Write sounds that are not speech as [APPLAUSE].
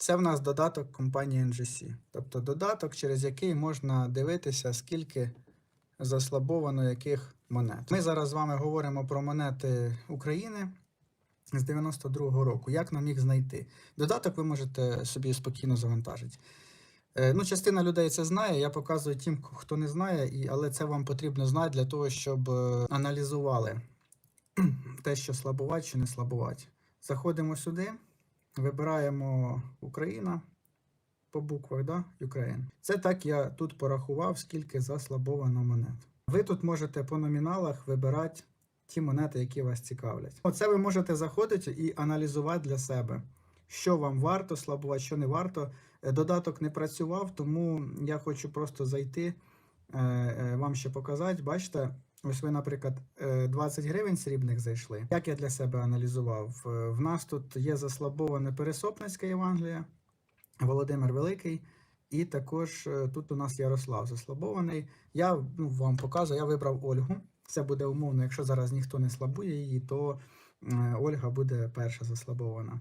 Це в нас додаток компанії NGC. Тобто додаток, через який можна дивитися, скільки заслабовано яких монет. Ми зараз з вами говоримо про монети України з 92-го року. Як нам їх знайти? Додаток ви можете собі спокійно завантажити. Е, Ну, частина людей це знає. Я показую тим, хто не знає, але це вам потрібно знати для того, щоб е, аналізували [CLEARS THROAT] те, що слабувати чи не слабувати. Заходимо сюди, вибираємо Україна по буквах, да? Ukraine. Це так я тут порахував, скільки заслабовано монет. Ви тут можете по номіналах вибирати ті монети, які вас цікавлять. Оце ви можете заходити і аналізувати для себе, що вам варто слабувати, що не варто. Е, Додаток не працював, тому я хочу просто зайти, е, е, вам ще показати. Бачите, ось ви, наприклад, е, 20 гривень срібних зайшли. Як я для себе аналізував? Е, В нас тут є заслабоване Пересопницьке Євангеліє, Володимир Великий. І також е, тут у нас Ярослав заслабований. Я ну, вам показую, я вибрав Ольгу. Це буде умовно, якщо зараз ніхто не слабує її, то е, Ольга буде перша заслабована.